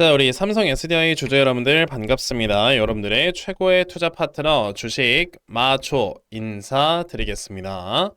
자, 우리 삼성 SDI 주주 여러분들 반갑습니다. 여러분들의 최고의 투자 파트너 주식 마초 인사드리겠습니다.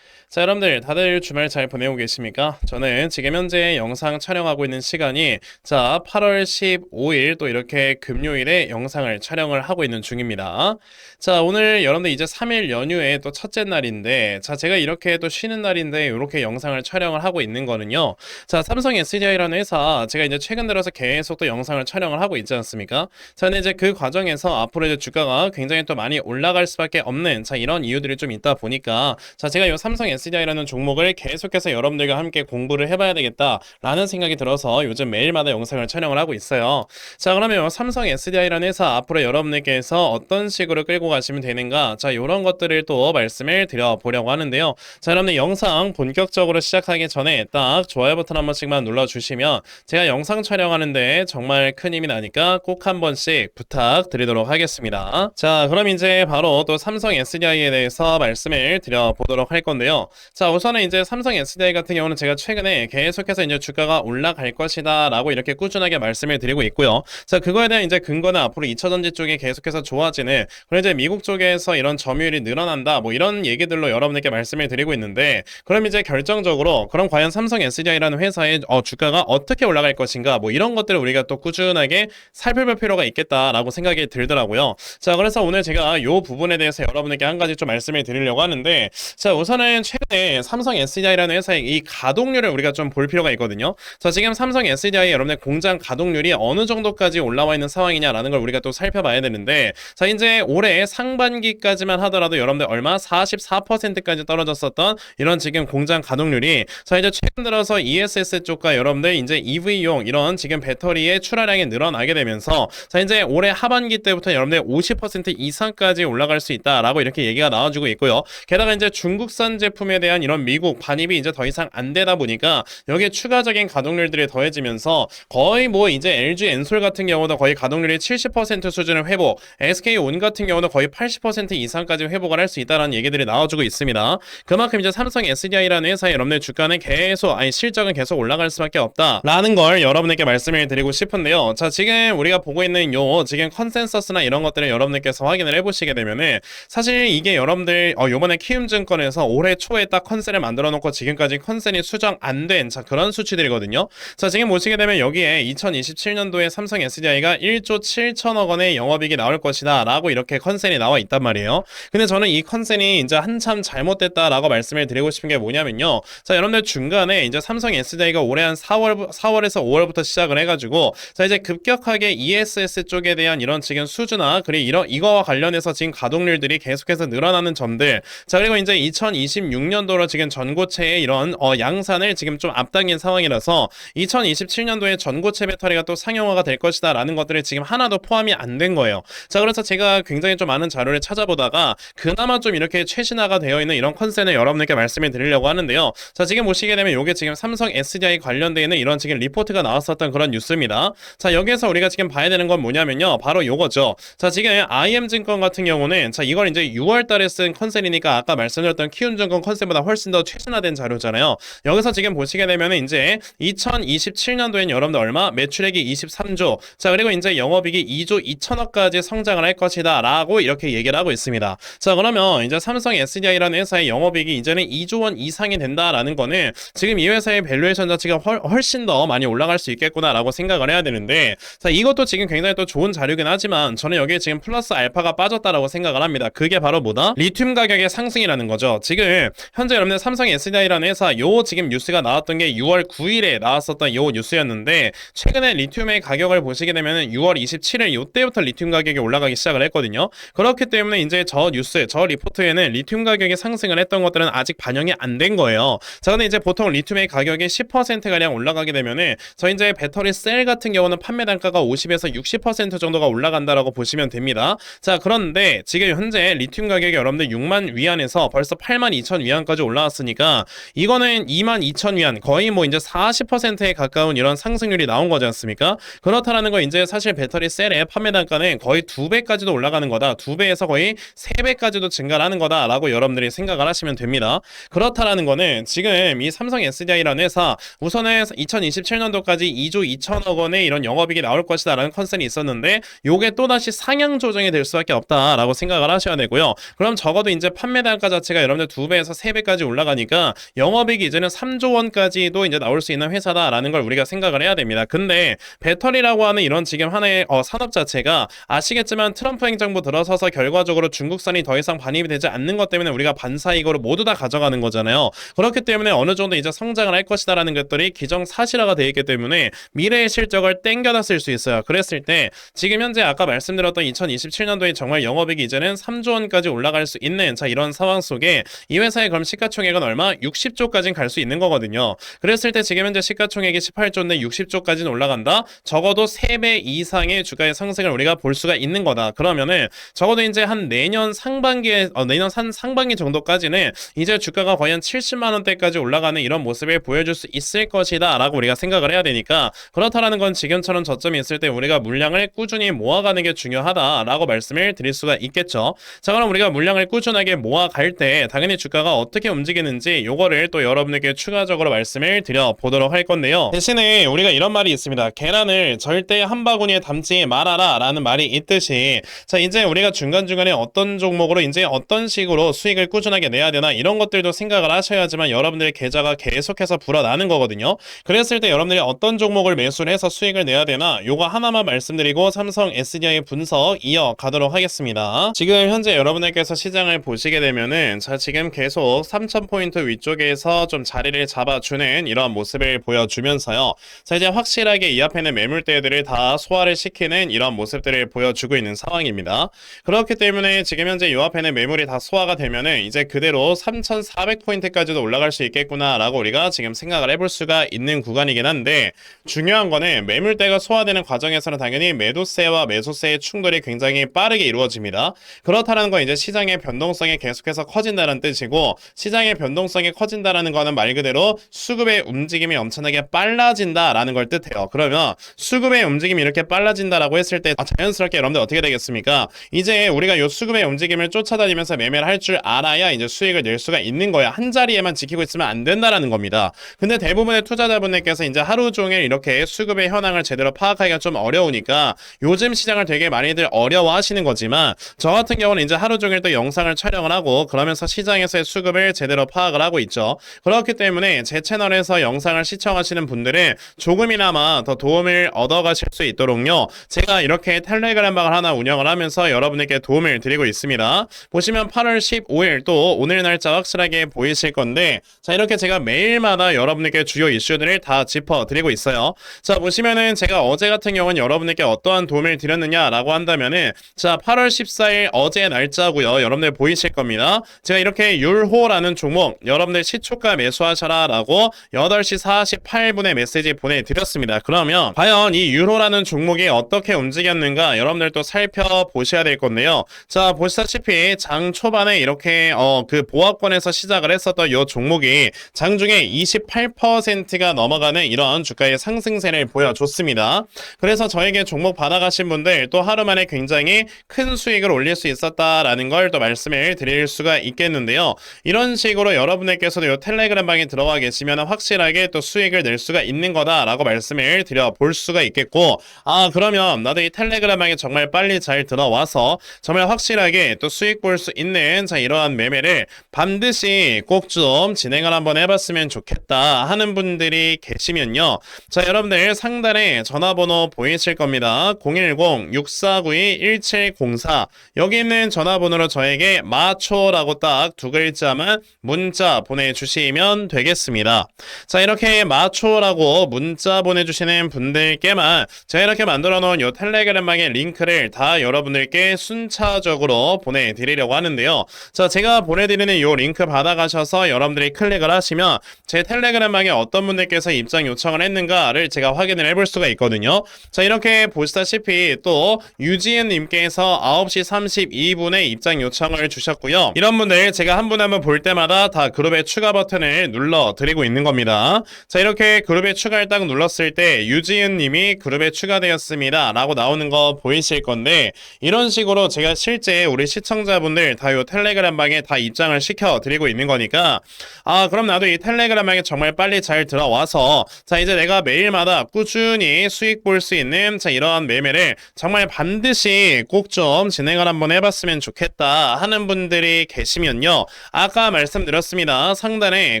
자, 여러분들 다들 주말 잘 보내고 계십니까? 저는 지금 현재 영상 촬영하고 있는 시간이 자, 8월 15일 또 이렇게 금요일에 영상을 촬영을 하고 있는 중입니다. 자, 오늘 여러분들 이제 3일 연휴에 또 첫째 날인데 자, 제가 이렇게 또 쉬는 날인데 이렇게 영상을 촬영을 하고 있는 거는요. 자, 삼성 SDI라는 회사 제가 이제 최근 들어서 계속 또 영상을 촬영을 하고 있지 않습니까? 자, 근데 이제 그 과정에서 앞으로 이제 주가가 굉장히 또 많이 올라갈 수밖에 없는 자, 이런 이유들이 좀 있다 보니까 자, 제가 이 삼성 SDI라는 종목을 계속해서 여러분들과 함께 공부를 해봐야 되겠다라는 생각이 들어서 요즘 매일마다 영상을 촬영을 하고 있어요. 자, 그러면 삼성 SDI라는 회사 앞으로 여러분들께서 어떤 식으로 끌고 가시면 되는가? 자, 이런 것들을 또 말씀을 드려보려고 하는데요. 자, 여러분들 영상 본격적으로 시작하기 전에 딱 좋아요 버튼 한 번씩만 눌러주시면 제가 영상 촬영하는데 정말 큰 힘이 나니까 꼭 한 번씩 부탁드리도록 하겠습니다. 자, 그럼 이제 바로 또 삼성 SDI에 대해서 말씀을 드려보도록 할 건데요. 자, 우선은 이제 삼성 SDI 같은 경우는 제가 최근에 계속해서 이제 주가가 올라갈 것이다 라고 이렇게 꾸준하게 말씀을 드리고 있고요. 자, 그거에 대한 이제 근거는 앞으로 2차 전지 쪽이 계속해서 좋아지는 그리고 이제 미국 쪽에서 이런 점유율이 늘어난다 뭐 이런 얘기들로 여러분들께 말씀을 드리고 있는데 그럼 이제 결정적으로 그럼 과연 삼성 SDI라는 회사의 어, 주가가 어떻게 올라갈 것인가 뭐 이런 것들을 우리가 또 꾸준하게 살펴볼 필요가 있겠다라고 생각이 들더라고요. 자, 그래서 오늘 제가 요 부분에 대해서 여러분에게 한 가지 좀 말씀을 드리려고 하는데 자, 우선은 최 근에 삼성 SDI라는 회사의 이 가동률을 우리가 좀 볼 필요가 있거든요. 자, 지금 삼성 SDI 여러분의 공장 가동률이 어느 정도까지 올라와 있는 상황이냐라는 걸 우리가 또 살펴봐야 되는데 자, 이제 올해 상반기까지만 하더라도 여러분들 얼마 44%까지 떨어졌었던 이런 지금 공장 가동률이 자, 이제 최근 들어서 ESS 쪽과 여러분들 이제 EV용 이런 지금 배터리의 출하량이 늘어나게 되면서 자, 이제 올해 하반기 때부터 여러분들 50% 이상까지 올라갈 수 있다라고 이렇게 얘기가 나와주고 있고요. 게다가 이제 중국산 제품 에 대한 이런 미국 반입이 이제 더 이상 안 되다 보니까 여기에 추가적인 가동률들이 더해지면서 거의 뭐 이제 LG 엔솔 같은 경우도 거의 가동률이 70% 수준을 회복, SK 온 같은 경우도 거의 80% 이상까지 회복을 할 수 있다라는 얘기들이 나와주고 있습니다. 그만큼 이제 삼성 SDI라는 회사의 여러분의 주가는 계속 아니 실적은 계속 올라갈 수밖에 없다라는 걸 여러분에게 말씀을 드리고 싶은데요. 자 지금 우리가 보고 있는 요 지금 컨센서스나 이런 것들을 여러분들께서 확인을 해보시게 되면은 사실 이게 여러분들 어 요번에 키움증권에서 올해 초에 딱 컨센을 만들어 놓고 지금까지 컨센이 수정 안된자 그런 수치들이거든요. 자 지금 보시게 되면 여기에 2027년도에 삼성 SDI가 1조 7천억 원의 영업이익이 나올 것이다 라고 이렇게 컨센이 나와 있단 말이에요. 근데 저는 이 컨센이 이제 한참 잘못됐다라고 말씀을 드리고 싶은 게 뭐냐면요. 자 여러분들 중간에 이제 삼성 SDI가 올해 한 4월 4월에서 5월부터 시작을 해가지고 자 이제 급격하게 ESS 쪽에 대한 이런 지금 수주나 그리고 이런 이거와 관련해서 지금 가동률들이 계속해서 늘어나는 점들 자 그리고 이제 2026 년도로 지금 전고체의 이런 어, 양산을 지금 좀 앞당긴 상황이라서 2027년도에 전고체 배터리가 또 상용화가 될 것이다 라는 것들이 지금 하나도 포함이 안 된 거예요. 자 그래서 제가 굉장히 좀 많은 자료를 찾아보다가 그나마 좀 이렇게 최신화가 되어 있는 이런 컨센을 여러분들께 말씀을 드리려고 하는데요. 자 지금 보시게 되면 이게 지금 삼성 SDI 관련되어 있는 이런 지금 리포트가 나왔었던 그런 뉴스입니다. 자 여기에서 우리가 지금 봐야 되는 건 뭐냐면요. 바로 요거죠. 자 지금 IM증권 같은 경우는 자 이걸 이제 6월 달에 쓴 컨센이니까 아까 말씀드렸던 키움증권 컨 센보다 훨씬 더 최신화된 자료잖아요. 여기서 지금 보시게 되면 이제 2027년도엔 여러분들 얼마? 매출액이 23조. 자 그리고 이제 영업이익이 2조 2천억까지 성장을 할 것이다 라고 이렇게 얘기를 하고 있습니다. 자 그러면 이제 삼성 SDI라는 회사의 영업이익이 이제는 2조 원 이상이 된다라는 거는 지금 이 회사의 밸류에이션 자체가 훨, 훨씬 더 많이 올라갈 수 있겠구나라고 생각을 해야 되는데 자 이것도 지금 굉장히 또 좋은 자료긴 하지만 저는 여기에 지금 플러스 알파가 빠졌다라고 생각을 합니다. 그게 바로 뭐다? 리튬 가격의 상승이라는 거죠. 지금 현재 여러분들 삼성 SDI라는 회사 요 지금 뉴스가 나왔던 게 6월 9일에 나왔었던 요 뉴스였는데 최근에 리튬의 가격을 보시게 되면은 6월 27일 요때부터 리튬 가격이 올라가기 시작을 했거든요. 그렇기 때문에 이제 저 뉴스, 저 리포트에는 리튬 가격이 상승을 했던 것들은 아직 반영이 안 된 거예요. 자, 근데 이제 보통 리튬의 가격이 10%가량 올라가게 되면은 저 이제 배터리 셀 같은 경우는 판매 단가가 50에서 60% 정도가 올라간다라고 보시면 됩니다. 자, 그런데 지금 현재 리튬 가격이 여러분들 6만 위안에서 벌써 8만 2천 위 안까지 올라왔으니까 이거는 22,000위안 거의 뭐 이제 40%에 가까운 이런 상승률이 나온 거지 않습니까? 그렇다라는 건 이제 사실 배터리 셀의 판매 단가는 거의 두 배까지도 올라가는 거다. 두 배에서 거의 세 배까지도 증가를 하는 거다라고 여러분들이 생각을 하시면 됩니다. 그렇다라는 거는 지금 이 삼성 SDI라는 회사 우선은 2027년도까지 2조 2천억 원의 이런 영업이익이 나올 것이다라는 컨센이 있었는데 요게 또다시 상향 조정이 될 수밖에 없다라고 생각을 하셔야 되고요. 그럼 적어도 이제 판매 단가 자체가 여러분들 두 배에서 세 배까지 올라가니까 영업이익이 이제는 3조 원까지도 이제 나올 수 있는 회사다라는 걸 우리가 생각을 해야 됩니다. 근데 배터리라고 하는 이런 지금 하나의 어, 산업 자체가 아시겠지만 트럼프 행정부 들어서서 결과적으로 중국산이 더 이상 반입이 되지 않는 것 때문에 우리가 반사이익으로 모두 다 가져가는 거잖아요. 그렇기 때문에 어느 정도 이제 성장을 할 것이다라는 것들이 기정사실화가 되어 있기 때문에 미래의 실적을 땡겨다 쓸 수 있어요. 그랬을 때 지금 현재 아까 말씀드렸던 2027년도에 정말 영업이익이 이제는 3조 원까지 올라갈 수 있는 자 이런 상황 속에 이 회사의 그럼 시가총액은 얼마? 60조까지는 갈 수 있는 거거든요. 그랬을 때 지금 현재 시가총액이 18조인데 60조까지는 올라간다. 적어도 3배 이상의 주가의 상승을 우리가 볼 수가 있는 거다. 그러면은 적어도 이제 한 내년 상반기에 어, 내년 산 상반기 정도까지는 이제 주가가 한 70만 원대까지 올라가는 이런 모습을 보여줄 수 있을 것이다라고 우리가 생각을 해야 되니까 그렇다라는 건 지금처럼 저점이 있을 때 우리가 물량을 꾸준히 모아가는 게 중요하다라고 말씀을 드릴 수가 있겠죠. 자 그럼 우리가 물량을 꾸준하게 모아갈 때 당연히 주가가 어떻게 움직이는지 요거를 또 여러분에게 추가적으로 말씀을 드려 보도록 할 건데요. 대신에 우리가 이런 말이 있습니다. 계란을 절대 한 바구니에 담지 말아라 라는 말이 있듯이 자 이제 우리가 중간중간에 어떤 종목으로 이제 어떤 식으로 수익을 꾸준하게 내야 되나 이런 것들도 생각을 하셔야지만 여러분들의 계좌가 계속해서 불어나는 거거든요. 그랬을 때 여러분들이 어떤 종목을 매수를 해서 수익을 내야 되나 요거 하나만 말씀드리고 삼성 SDI 분석 이어가도록 하겠습니다. 지금 현재 여러분들께서 시장을 보시게 되면은 자 지금 계속 3000포인트 위쪽에서 좀 자리를 잡아주는 이런 모습을 보여주면서요. 자 이제 확실하게 이 앞에는 매물대들을 다 소화를 시키는 이런 모습들을 보여주고 있는 상황입니다. 그렇기 때문에 지금 현재 이 앞에는 매물이 다 소화가 되면은 이제 그대로 3,400포인트까지도 올라갈 수 있겠구나라고 우리가 지금 생각을 해볼 수가 있는 구간이긴 한데 중요한 거는 매물대가 소화되는 과정에서는 당연히 매도세와 매수세의 충돌이 굉장히 빠르게 이루어집니다. 그렇다는 건 이제 시장의 변동성이 계속해서 커진다는 뜻이고 시장의 변동성이 커진다라는 거는 말 그대로 수급의 움직임이 엄청나게 빨라진다라는 걸 뜻해요. 그러면 수급의 움직임이 이렇게 빨라진다라고 했을 때 아, 자연스럽게 여러분들 어떻게 되겠습니까? 이제 우리가 이 수급의 움직임을 쫓아다니면서 매매를 할 줄 알아야 이제 수익을 낼 수가 있는 거야. 한 자리에만 지키고 있으면 안 된다라는 겁니다. 근데 대부분의 투자자분들께서 이제 하루 종일 이렇게 수급의 현황을 제대로 파악하기가 좀 어려우니까 요즘 시장을 되게 많이들 어려워하시는 거지만 저 같은 경우는 이제 하루 종일 또 영상을 촬영을 하고 그러면서 시장에서의 수급 을 제대로 파악을 하고 있죠. 그렇기 때문에 제 채널에서 영상을 시청하시는 분들은 조금이나마 더 도움을 얻어가실 수 있도록요. 제가 이렇게 텔레그램 방을 하나 운영을 하면서 여러분에게 도움을 드리고 있습니다. 보시면 8월 15일 또 오늘 날짜 확실하게 보이실 건데 자 이렇게 제가 매일마다 여러분에게 주요 이슈들을 다 짚어드리고 있어요. 자 보시면은 제가 어제 같은 경우는 여러분에게 어떠한 도움을 드렸느냐라고 한다면은 자 8월 14일 어제 날짜고요. 여러분들 보이실 겁니다. 제가 이렇게 율호 라는 종목 여러분들 시초가 매수하셔라 라고 8시 48분에 메시지 보내드렸습니다. 그러면 과연 이 유로라는 종목이 어떻게 움직였는가 여러분들 또 살펴보셔야 될 건데요. 자 보시다시피 장 초반에 이렇게 어 그 보합권에서 시작을 했었던 이 종목이 장중에 28%가 넘어가는 이런 주가의 상승세를 보여줬습니다. 그래서 저에게 종목 받아가신 분들 또 하루 만에 굉장히 큰 수익을 올릴 수 있었다라는 걸 또 말씀을 드릴 수가 있겠는데요. 이런 식으로 여러분들께서도 이 텔레그램 방에 들어와 계시면 확실하게 또 수익을 낼 수가 있는 거다라고 말씀을 드려 볼 수가 있겠고 아 그러면 나도 이 텔레그램 방에 정말 빨리 잘 들어와서 정말 확실하게 또 수익 볼 수 있는 자 이러한 매매를 반드시 꼭 좀 진행을 한번 해봤으면 좋겠다 하는 분들이 계시면요. 자 여러분들 상단에 전화번호 보이실 겁니다. 010-6492-1704 여기 있는 전화번호로 저에게 마초라고 딱 두 글자 만 문자 보내주시면 되겠습니다. 자 이렇게 마초라고 문자 보내주시는 분들께만 제가 이렇게 만들어 놓은 요 텔레그램방의 링크를 다 여러분들께 순차적으로 보내드리려고 하는데요. 자 제가 보내드리는 요 링크 받아가셔서 여러분들이 클릭을 하시면 제 텔레그램방에 어떤 분들께서 입장 요청을 했는가를 제가 확인을 해볼 수가 있거든요. 자 이렇게 보시다시피 또 유지은 님께서 9시 32분에 입장 요청을 주셨고요. 이런 분들 제가 한 분 한분 거볼 때마다 다 그룹의 추가 버튼을 눌러 드리고 있는 겁니다. 자, 이렇게 그룹에 추가를 딱 눌렀을 때 유지은 님이 그룹에 추가되었습니다. 라고 나오는 거 보이실 건데 이런 식으로 제가 실제 우리 시청자분들 다 요 텔레그램 방에 다 입장을 시켜 드리고 있는 거니까 아, 그럼 나도 이 텔레그램 방에 정말 빨리 잘 들어와서 자, 이제 내가 매일마다 꾸준히 수익 볼 수 있는 자, 이러한 매매를 정말 반드시 꼭 좀 진행을 한번 해봤으면 좋겠다 하는 분들이 계시면요. 아까 말씀드렸습니다. 상단에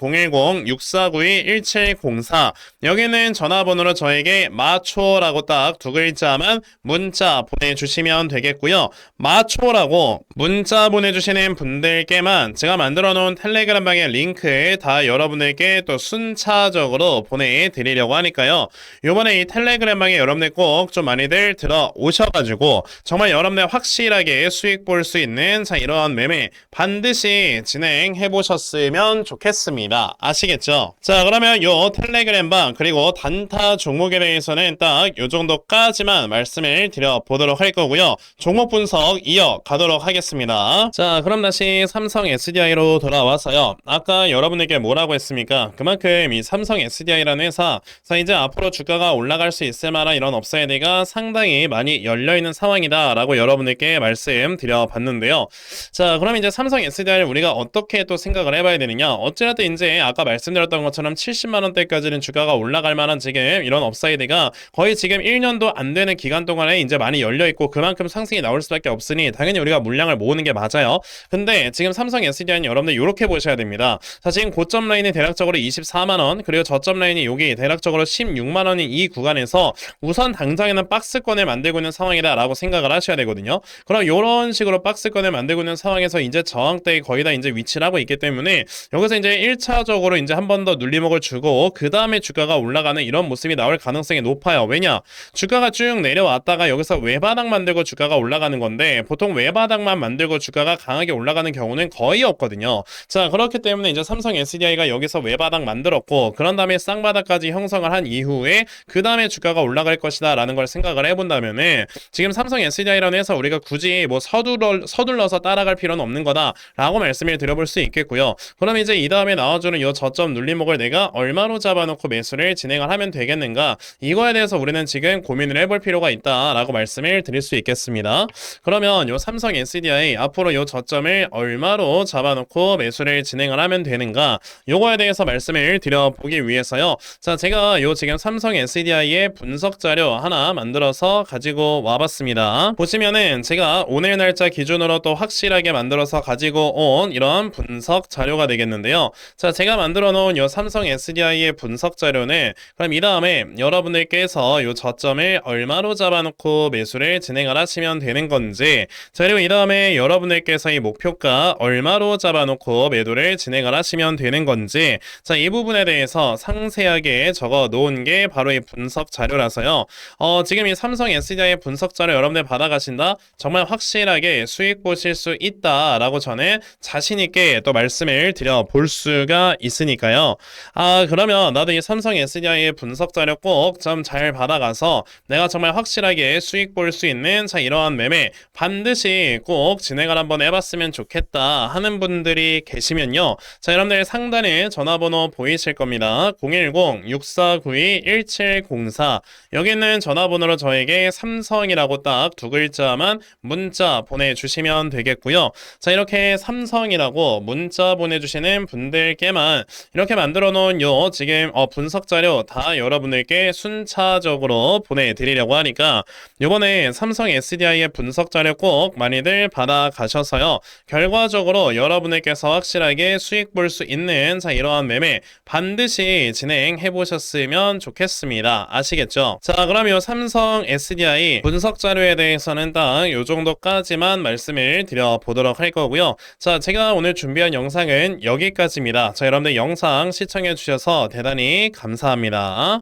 010-6492-1704 여기는 전화번호로 저에게 마초라고 딱 두 글자만 문자 보내주시면 되겠고요. 마초라고 문자 보내주시는 분들께만 제가 만들어 놓은 텔레그램 방의 링크 다 여러분들께 또 순차적으로 보내드리려고 하니까요. 요번에 이 텔레그램 방에 여러분들 꼭 좀 많이들 들어오셔가지고 정말 여러분들 확실하게 수익 볼 수 있는 자 이러한 매매 반드시 진행 해 보셨으면 좋겠습니다. 아시겠죠? 자 그러면 요 텔레그램 방 그리고 단타 종목에 대해서는 딱 요 정도까지만 말씀을 드려 보도록 할 거고요. 종목 분석 이어 가도록 하겠습니다. 자 그럼 다시 삼성 SDI로 돌아와서요. 아까 여러분에게 뭐라고 했습니까? 그만큼 이 삼성 SDI라는 회사 자 이제 앞으로 주가가 올라갈 수 있을 만한 이런 업사이드가 상당히 많이 열려 있는 상황이다 라고 여러분들께 말씀드려 봤는데요. 자, 그럼 이제 삼성 SDI를 우리가 어 떻게 또 생각을 해봐야 되느냐? 어찌라도 이제 아까 말씀드렸던 것처럼 70만 원대까지는 주가가 올라갈 만한 지금 이런 업사이드가 거의 지금 1년도 안 되는 기간 동안에 이제 많이 열려 있고 그만큼 상승이 나올 수밖에 없으니 당연히 우리가 물량을 모으는 게 맞아요. 근데 지금 삼성 SDI는 여러분들 이렇게 보셔야 됩니다. 자, 지금 고점 라인이 대략적으로 24만 원, 그리고 저점 라인이 여기 대략적으로 16만 원인 이 구간에서 우선 당장에는 박스권을 만들고 있는 상황이다 라고 생각을 하셔야 되거든요. 그럼 이런 식으로 박스권을 만들고 있는 상황에서 이제 저항대에 거의 다 이제 위치 를 하고 있기 때문에 여기서 이제 1차적으로 이제 한 번 더 눌림목을 주고 그 다음에 주가가 올라가는 이런 모습이 나올 가능성이 높아요. 왜냐? 주가가 쭉 내려왔다가 여기서 외바닥 만들고 주가가 올라가는 건데 보통 외바닥만 만들고 주가가 강하게 올라가는 경우는 거의 없거든요. 자 그렇기 때문에 이제 삼성 SDI가 여기서 외바닥 만들었고 그런 다음에 쌍바닥까지 형성을 한 이후에 그 다음에 주가가 올라갈 것이다 라는 걸 생각을 해본다면은 지금 삼성 SDI라는 회사 우리가 굳이 뭐 서둘러, 서둘러서 따라갈 필요는 없는 거다 라고 말씀을 드려볼 수 있겠고요. 그럼 이제 이 다음에 나와주는 이 저점 눌림목을 내가 얼마로 잡아놓고 매수를 진행을 하면 되겠는가 이거에 대해서 우리는 지금 고민을 해볼 필요가 있다 라고 말씀을 드릴 수 있겠습니다. 그러면 이 삼성 SDI 앞으로 이 저점을 얼마로 잡아놓고 매수를 진행을 하면 되는가 요거에 대해서 말씀을 드려보기 위해서요. 자 제가 요 지금 삼성 SDI의 분석 자료 하나 만들어서 가지고 와봤습니다. 보시면은 제가 오늘 날짜 기준으로 또 확실하게 만들어서 가지고 온 이런 분석 자료가 되겠는데요. 자 제가 만들어 놓은 요 삼성 SDI의 분석 자료는 그럼 이 다음에 여러분들께서 요 저점을 얼마로 잡아놓고 매수를 진행을 하시면 되는 건지 자 그리고 이 다음에 여러분들께서 이 목표가 얼마로 잡아놓고 매도를 진행을 하시면 되는 건지 자 이 부분에 대해서 상세하게 적어 놓은 게 바로 이 분석 자료라서요. 어, 지금 이 삼성 SDI의 분석 자료 여러분들 받아가신다? 정말 확실하게 수익 보실 수 있다라고 저는 자신있게 또 말씀을 드려 볼 수가 있으니까요. 아, 그러면 나도 이 삼성 SDI의 분석 자료 꼭 좀 잘 받아가서 내가 정말 확실하게 수익 볼 수 있는 자, 이러한 매매 반드시 꼭 진행을 한번 해봤으면 좋겠다 하는 분들이 계시면요. 자, 여러분들 상단에 전화번호 보이실 겁니다. 010-6492-1704 여기 있는 전화번호로 저에게 삼성이라고 딱 두 글자만 문자 보내주시면 되겠고요. 자 이렇게 삼성이라고 문자 보내주시는 분들께만 이렇게 만들어 놓은 요 지금 어, 분석 자료 다 여러분들께 순차적으로 보내드리려고 하니까 이번에 삼성 SDI의 분석 자료 꼭 많이들 받아가셔서요. 결과적으로 여러분들께서 확실하게 수익 볼 수 있는 자 이러한 매매 반드시 진행해 보셨으면 좋겠습니다. 아시겠죠? 자 그럼 요 삼성 SDI 분석 자료에 대해서는 딱 요 정도까지만 말씀을 드려 보도록 할 거고요. 자 제가 오늘 준비한 영상은 여기까지입니다. 자 여러분들 영상 시청해 주셔서 대단히 감사합니다.